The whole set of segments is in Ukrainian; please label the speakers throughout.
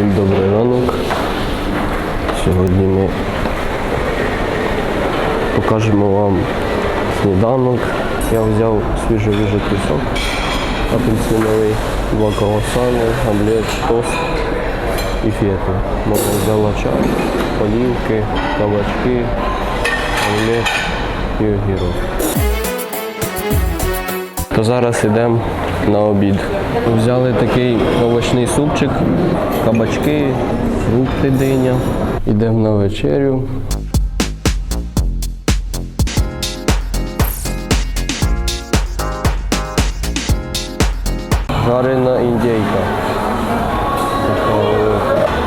Speaker 1: Всім добрий ранок. Сьогодні ми покажемо вам сніданок. Я взяв свіжий вижатий сок, апельсиновий, два круасани, омлет, тост і фету. Мама взяла чай, олівки, кабачки, омлет і огірок. То зараз йдемо на обід. Взяли такий овочний супчик, кабачки, фрукти диня. Йдемо на вечерю. Жарена велика.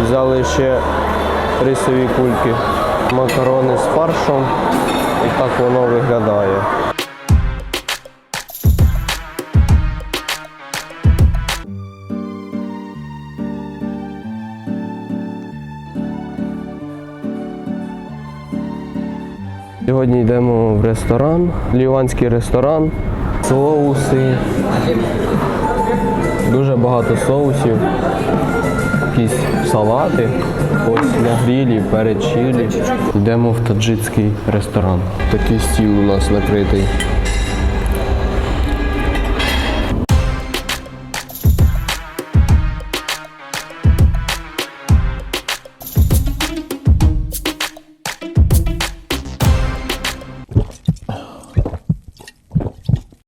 Speaker 1: Взяли ще рисові кульки, макарони з фаршем. І так воно виглядає. Сьогодні йдемо в ресторан, ліванський ресторан, соуси, дуже багато соусів, якісь салати, ось на грілі, перед чилі. Йдемо в таджицький ресторан. Такий стіл у нас накритий